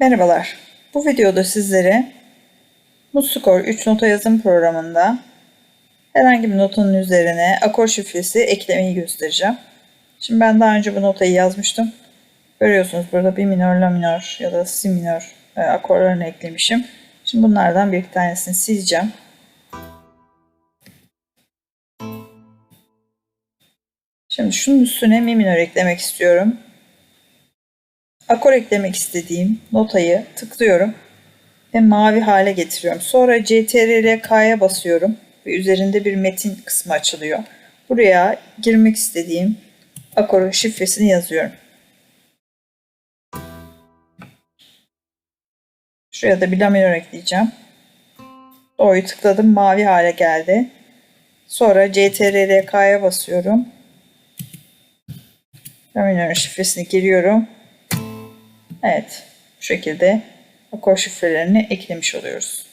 Merhabalar. Bu videoda sizlere Mutscore 3 nota yazım programında herhangi bir notanın üzerine akor şifresi eklemeyi göstereceğim. Şimdi ben daha önce bu notayı yazmıştım. Görüyorsunuz burada bir minör, la minör ya da si minör e, akorlarını eklemişim. Şimdi bunlardan bir tanesini sileceğim. Şimdi şunun üstüne mi minör eklemek istiyorum. Akor eklemek istediğim notayı tıklıyorum ve mavi hale getiriyorum. Sonra CTRL K'ya basıyorum ve üzerinde bir metin kısmı açılıyor. Buraya girmek istediğim akorun şifresini yazıyorum. Şuraya da bir la minör ekleyeceğim. Do'yu tıkladım mavi hale geldi. Sonra CTRL K'ya basıyorum. La minörün şifresini giriyorum. Evet, bu şekilde akor şifrelerini eklemiş oluyoruz.